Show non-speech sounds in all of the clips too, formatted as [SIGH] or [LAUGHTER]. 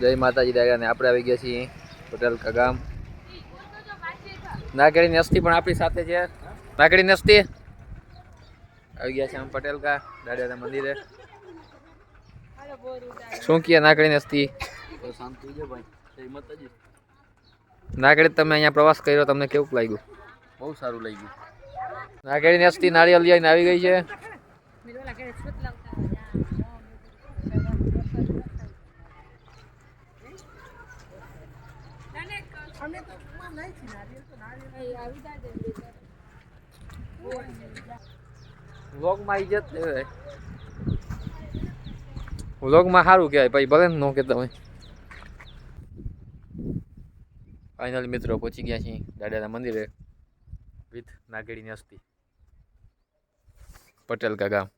જય માતાજી દાદા ને આપણે આવી ગયા છીએ પટેલ કગામ ગામ. નાગેડી નસ્તી પણ આપણી સાથે છે. નાગેડી નસ્તી. આવી ગયા છે આમ પટેલ કા દાદાના મંદિરે. શું કહે નાગડી નસ્તી? શાંતિ છે ભાઈ જય માતાજી નાગેડી તમે અહીંયા પ્રવાસ કર્યો તમને કેવું લાગ્યું? બહુ સારું લાગ્યું. નાગેડી નસ્તી નારિયેલ લઈને આવી ગઈ છે. વ્લોગમાં ઇજ્જત લેવાય વ્લોગમાં સારું કહેવાય, પછી ભલે ન કહેતા હોય. ફાઇનલ મિત્રો પહોંચી ગયા છીએ દાદાના મંદિરે વિથ નાગેડીની અસ્તી પટેલ કા ગામ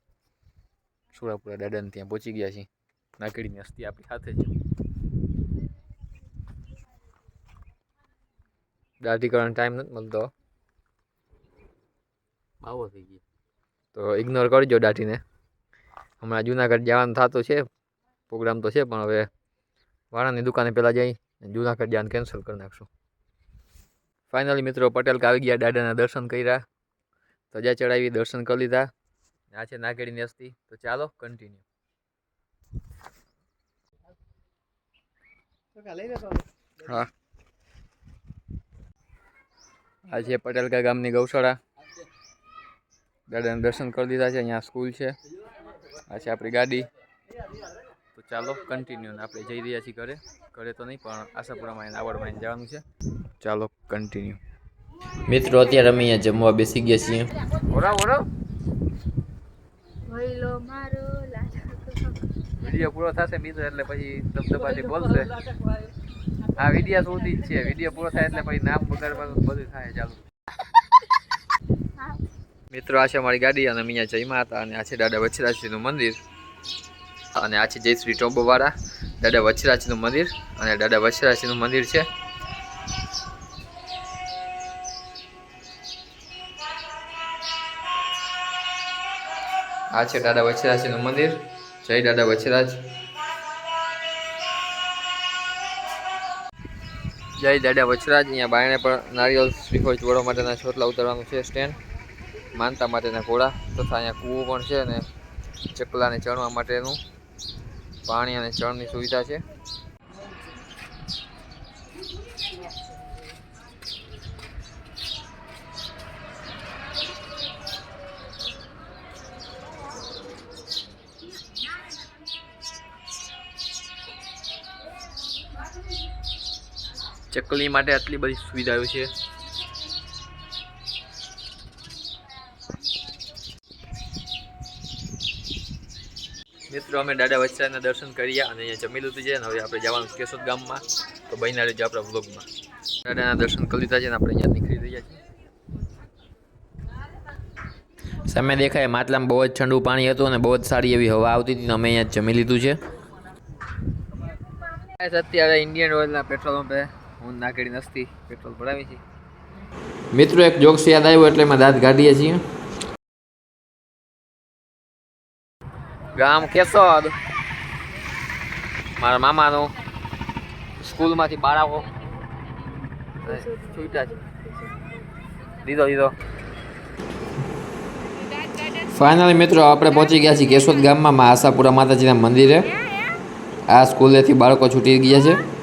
સુરાપુરા દાદાને ત્યાં પહોંચી ગયા છીએ. નાગેડીની અસ્તી આપણી સાથે છે. દાઢી કરવાનો ટાઈમ નથી મળતો. બાવો થઈ ગયો. તો ઇગ્નોર કરજો દાઢીને. હમણાં જુનાગઢ જવાનું થતું છે પ્રોગ્રામ તો છે પણ હવે વાળાની દુકાને પહેલાં જઈ જુનાગઢ જવાનું કેન્સલ કરી નાખશું. ફાઇનલી મિત્રો પટેલ આવી ગયા દાદાના દર્શન કર્યા. ધજા ચડાવી દર્શન કરી લીધા. આ છે નાગેડીની અસ્તી તો ચાલો કન્ટિન્યુ હા. આ છે પટેલકા ગામની ગૌશાળા. દાદાને દર્શન કરી દીધા છે અહીંયા સ્કૂલ છે. આ છે આપણી ગાડી. તો ચાલો કન્ટિન્યુ આપણે જઈ રહ્યા છીએ ઘરે. ઘરે તો નહીં પણ આશાપુરામાં એને આવડમાં એને જવાનું છે. ચાલો કન્ટિન્યુ મિત્રો અત્યારે અમે અહીંયા જમવા બેસી ગયા છીએ. ઓરા ઓરા ભઈલો મારો લાડકો. વીડિયો પૂરો થશે મિત્રો એટલે પછી ધબધબાથી બોલશે. આ વિડિયા સુધી જ છે. વિડિયો પૂરો થાય એટલે પછી નામ બગાડવાનું બધું થાય ચાલુ. મિત્રો, આ છે અમારી ગાડી અને અહીંયા માતા હતા અને આ છે દાદા વચ્છરાજીનું મંદિર અને આ છે જયશ્રી ટોબોવાળા, દાદા વચ્છરાજીનું મંદિર અને દાદા વચ્છરાજીનું મંદિર છે. આ છે દાદા વચ્છરાજીનું મંદિર. જય દાદા વચ્છરાજ. જય દાદા વચ્છરાજ અહીંયા બાયણે પણ નારિયેલ શ્રીફળ ચોળવા માટેના છોટલા ઉતારવાનું છે સ્ટેન્ડ. માનતા માટેના ઘોડા તથા અહીંયા કૂવો પણ છે અને ચકલાને ચણવા માટેનું પાણી અને ચણની સુવિધા છે. ચકલી માટે આટલી બધી સુવિધાઓ છે. મિત્રો, અમે દાદા વચ્ચાના દર્શન કર્યા અને અહીંયા જમી લીધું છે અને હવે આપણે જવાનું કેશોદ ગામમાં. તો બહીના રહેજો આપણા વ્લોગમાં દાદાના દર્શન કરી લીધા છે અને આપણે અહીંયા નીકળી રહ્યા છીએ. સામે દેખાય માટલામાં બહુ જ ઠંડુ પાણી હતું અને બહુ જ સારી એવી હવા આવતી હતી અમે અહીંયા જમી લીધું છે. અત્યારે ઇન્ડિયન ઓઇલના પેટ્રોલ પંપે હું નાખેડી નસતી પેટ્રોલ ભરાવી છે. મિત્રો એક જોક્સ યાદ આવ્યો એટલે એમાં દાંત કાઢીએ છીએ. ગામ કેસોદ મારા મામાનો સ્કૂલમાંથી બાળકો છૂટા છે. દીધો દીધો. ફાઇનલી મિત્રો આપણે પહોંચી ગયા છીએ કેશોદ ગામમાં મા આશાપુરા માતાજીના મંદિરે. આ સ્કૂલેથી બાળકો છૂટી ગયા છે.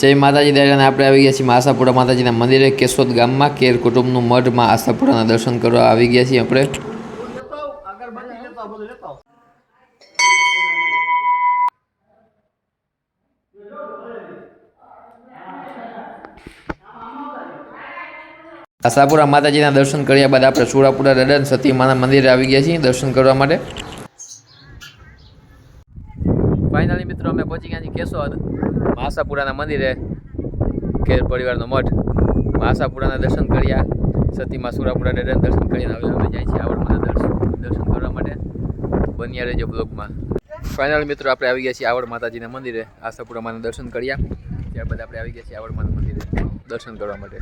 જય માતાજી દરિયાને આપણે આવી ગયા છીએ આશાપુરા માતાજીના મંદિરે. કેશોદ ગામમાં કેર કુટુંબનું મઢમાં આશાપુરાના દર્શન કરવા આવી ગયા છીએ આપણે. આશાપુરા માતાજીના દર્શન કર્યા બાદ આપણે સુરાપુરા રડન સતી માના મંદિરે આવી ગયા છીએ દર્શન કરવા માટે. ફાઇનલી મિત્રો, અમે પહોંચી ગયા છીએ કેશોદ. આશાપુરાના મંદિરે ખેર પરિવારનો મઠ. આશાપુરાના દર્શન કર્યા. સતીમાં સુરાપુરા દાદાના દર્શન કરીને હવે અમે જાય છીએ આવડમાના દર્શન દર્શન કરવા માટે. બન્યા રહેજો બ્લોગમાં ફાઇનલ મિત્રો, આપણે આવી ગયા છીએ આવડ માતાજીના મંદિરે. આશાપુરામાના દર્શન કર્યા. ત્યારબાદ આપણે આવી ગયા છીએ આવડમાના મંદિરે દર્શન કરવા માટે.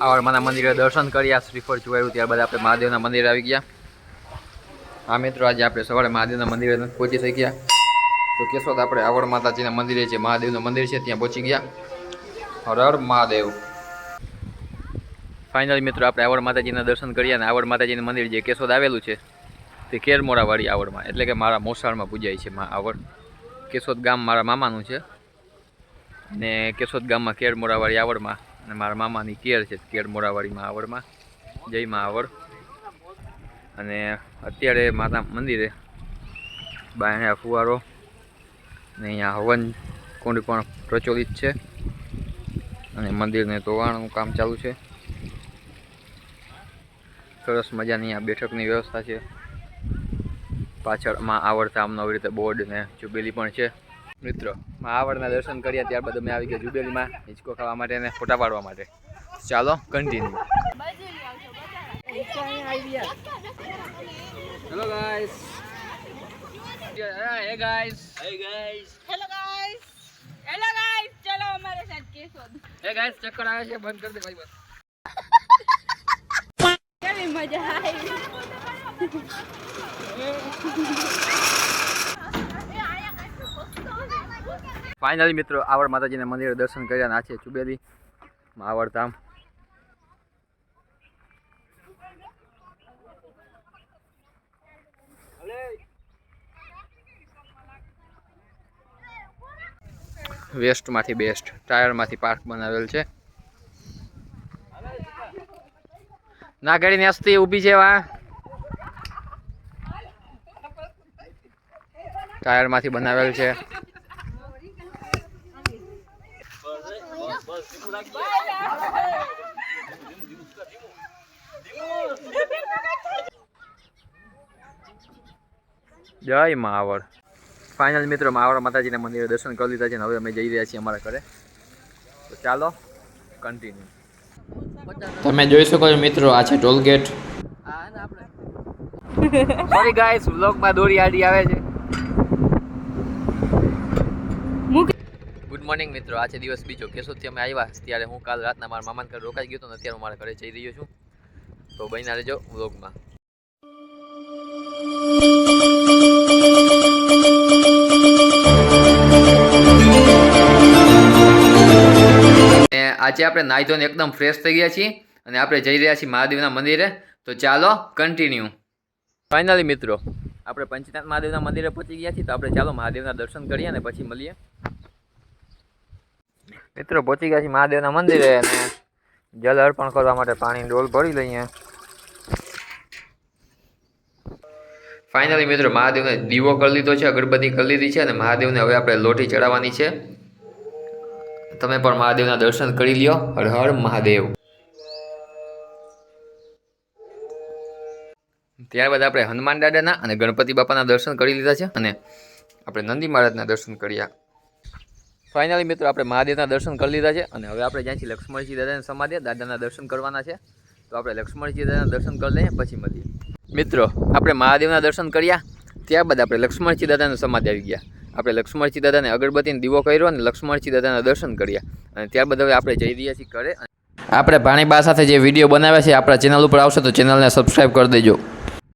આવડમાના મંદિરે દર્શન કર્યા શ્રીફળ જોવાયું ત્યારબાદ આપણે મહાદેવના મંદિરે આવી ગયા. હા મિત્રો, આજે આપણે સવારે મહાદેવના મંદિરે પહોંચી પહોંચી શક્યા. તો કેશોદ આપણે આવડ માતાજીના મંદિરે છે, મહાદેવનું મંદિર છે, ત્યાં પહોંચી ગયા. હર હર મહાદેવ. ફાઇનલી મિત્રો, આપણે આવડ માતાજીના દર્શન કર્યા અને આવડ માતાજીનું મંદિર જે કેશોદ આવેલું છે, તે કેરમોરાવાળી આવડમાં, એટલે કે મારા મોસાળમાં પૂજાય છે મા આવડ કેશોદ ગામ મારા મામાનું છે. ને કેશોદ ગામમાં કેરમોરાવાળી આવડમાં અને મારા મામાની કેર છે કેરમોરાવાળીમાં આવડમાં જય મા આવડ અને અત્યારે માતા મંદિરે બાયણા ફુવારો ને અહીંયા હવન કુંડ પણ પ્રચલિત છે. અને મંદિરને ધોવાણનું કામ ચાલુ છે. સરસ મજાની આ બેઠકની વ્યવસ્થા છે. પાછળમાં આવડતા આમનો આવી રીતે બોર્ડ ને જુબેલી પણ છે. મિત્રો મહાવડના દર્શન કર્યા ત્યારબાદ અમે આવી ગયા જુબેલીમાં હિંચકો ખાવા માટે અને ફોટા પાડવા માટે. ચાલો continue hello guys hey guys hey guys hello guys hello guys ચલો અમારે સાથ કેશોદ. હે ગાઈસ ચક્કર આવે છે બંધ કરી દે ભાઈ બસ. કેવી મજા આવી. [LAUGHS] ફાઇનલી મિત્રો, આવડ માતાજીના મંદિરે દર્શન કર્યા ના છે ચુબેલી, માવડધામ. વેસ્ટમાંથી બેસ્ટ, ટાયરમાંથી પાર્ક બનાવેલ છે. ના ગાડી ઊભી છે વા ટાયરમાંથી બનાવેલ છે. જય માવળ. ફાઇનલ મિત્રો માવડ માતાજીના મંદિરે દર્શન કરી લીધા છે અને હવે અમે જઈ રહ્યા છીએ અમારા ઘરે. તો ચાલો કન્ટિન્યુ તમે જોઈ શકો છો મિત્રો આ છે ટોલ ગેટ. સોરી ગાઈસ વ્લોગમાં દોરી આડી આવે છે. મોર્નિંગ મિત્રો. આજે દિવસ બીજો. કેશોદથી અમે આવ્યા. ત્યારે હું કાલ રાતના મારા મામાને ઘરે રોકાઈ ગયો હતો અત્યારે હું મારા ઘરે જઈ રહ્યો છું. તો બન્યા રહેજો વ્લોગમાં. આજે આપણે નાહી ધોઈને એકદમ ફ્રેશ થઈ ગયા છીએ અને આપણે જઈ રહ્યા છીએ મહાદેવના મંદિરે. તો ચાલો કન્ટિન્યુ ફાઇનલી મિત્રો. આપણે પંચનાથ મહાદેવના મંદિરે પહોંચી ગયા છીએ. તો આપણે ચાલો મહાદેવના દર્શન કરીએ અને પછી મળીએ. મિત્રો, પહોંચી ગયા છીએ મહાદેવના મંદિરે અને જલ અર્પણ કરવા માટે પાણી ડોલ ભરી લઈએ. ફાઇનલી મિત્રો, મહાદેવને દીવો કરી લીધો છે, અગરબત્તી કરી લીધી છે અને મહાદેવને હવે આપણે લોટી ચડાવવાની છે. તમે પણ મહાદેવના દર્શન કરી લ્યો. હર હર મહાદેવ. ત્યારબાદ આપણે હનુમાન દાદાના અને ગણપતિ બાપાના દર્શન કરી લીધા છે અને આપણે નંદી મહારાજના દર્શન કર્યા. ફાઇનલી મિત્રો, આપણે મહાદેવના દર્શન કરી લીધા છે અને હવે આપણે જ્યાંથી લક્ષ્મણજી દાદાને સમાધિ દાદાના દર્શન કરવાના છે. તો આપણે લક્ષ્મણજી દાદાના દર્શન કરી લઈએ, પછી મળીએ. મિત્રો, આપણે મહાદેવના દર્શન કર્યા, ત્યારબાદ આપણે લક્ષ્મણજી દાદાને સમાધિ આવી ગયા. આપણે લક્ષ્મણજી દાદાને અગરબત્તીને દીવો કર્યો અને લક્ષ્મણજી દાદાના દર્શન કર્યા. અને ત્યારબાદ હવે આપણે જઈ રહ્યા છીએ ઘરે. આપણે ભાણીબા સાથે જે વીડિયો બનાવ્યા છે, આપણા ચેનલ ઉપર આવશે, તો ચેનલને સબસ્ક્રાઈબ કરી દેજો.